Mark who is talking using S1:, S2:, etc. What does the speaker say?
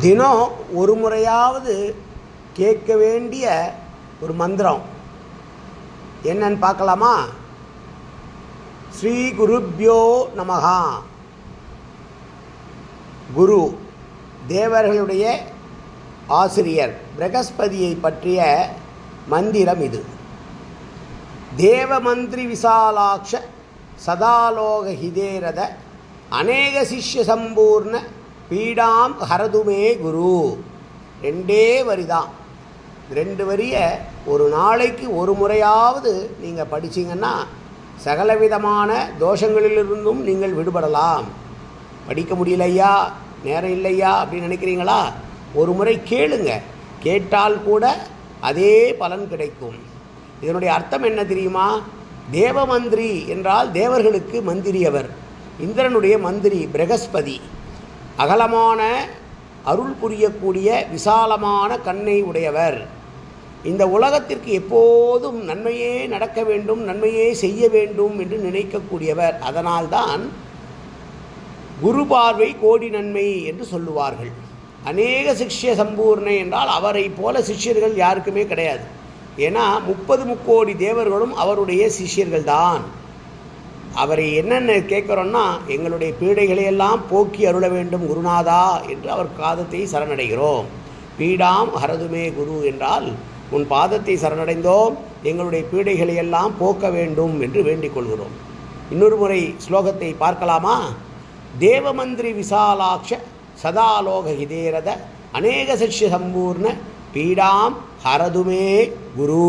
S1: தினம் ஒரு முறையாவது கேட்க வேண்டிய ஒரு மந்திரம். என்னன்னு பார்க்கலாமா? ஸ்ரீ குருப்யோ நமகா குரு தேவர்களுடைய ஆசிரியர் பிரகஸ்பதியை பற்றிய மந்திரம் இது. தேவமந்திரி விசாலாட்ச சதாலோக ஹிதேரத அநேக சிஷ்ய சம்பூர்ண பீடாம் ஹரதுமே குரு. ரெண்டே வரி தான் ரெண்டு வரியை ஒரு நாளைக்கு ஒரு முறையாவது நீங்கள் படிச்சீங்கன்னா சகலவிதமான தோஷங்களிலிருந்தும் நீங்கள் விடுபடலாம். படிக்க முடியலையா? நேரம் இல்லையா? அப்படின்னு நினைக்கிறீங்களா? ஒரு முறை கேளுங்க. கேட்டால் கூட அதே பலன் கிடைக்கும். இதனுடைய அர்த்தம் என்ன தெரியுமா? தேவ மந்திரி என்றால் தேவர்களுக்கு மந்திரி அவர் இந்திரனுடைய மந்திரி பிரகஸ்பதி. அகலமான அருள் புரியக்கூடிய விசாலமான கண்ணை உடையவர். இந்த உலகத்திற்கு எப்போதும் நன்மையே நடக்க வேண்டும் நன்மையே செய்ய வேண்டும் என்று நினைக்கக்கூடியவர். அதனால்தான் குரு பார்வை கோடி நன்மை என்று சொல்லுவார்கள். அநேக சிஷ்ய சம்பூர்ணை என்றால் அவரை போல சிஷ்யர்கள் யாருக்குமே கிடையாது. ஏன்னா முப்பது முக்கோடி தேவர்களும் அவருடைய சிஷ்யர்கள் தான் அவரை என்னென்ன கேட்குறோன்னா எங்களுடைய பீடைகளை எல்லாம் போக்கி அருள வேண்டும் குருநாதா என்று அவர் பாதத்தை சரணடைகிறோம். பீடாம் ஹரதுமே குரு என்றால் உன் பாதத்தை சரணடைந்தோம் எங்களுடைய பீடைகளை எல்லாம் போக்க வேண்டும் என்று வேண்டிக் கொள்கிறோம். இன்னொரு முறை ஸ்லோகத்தை பார்க்கலாமா? தேவமந்திரி விசாலாட்ச சதாலோக ஹிதேரத அநேக சஷ்ய சம்பூர்ண பீடாம் ஹரதுமே குரு.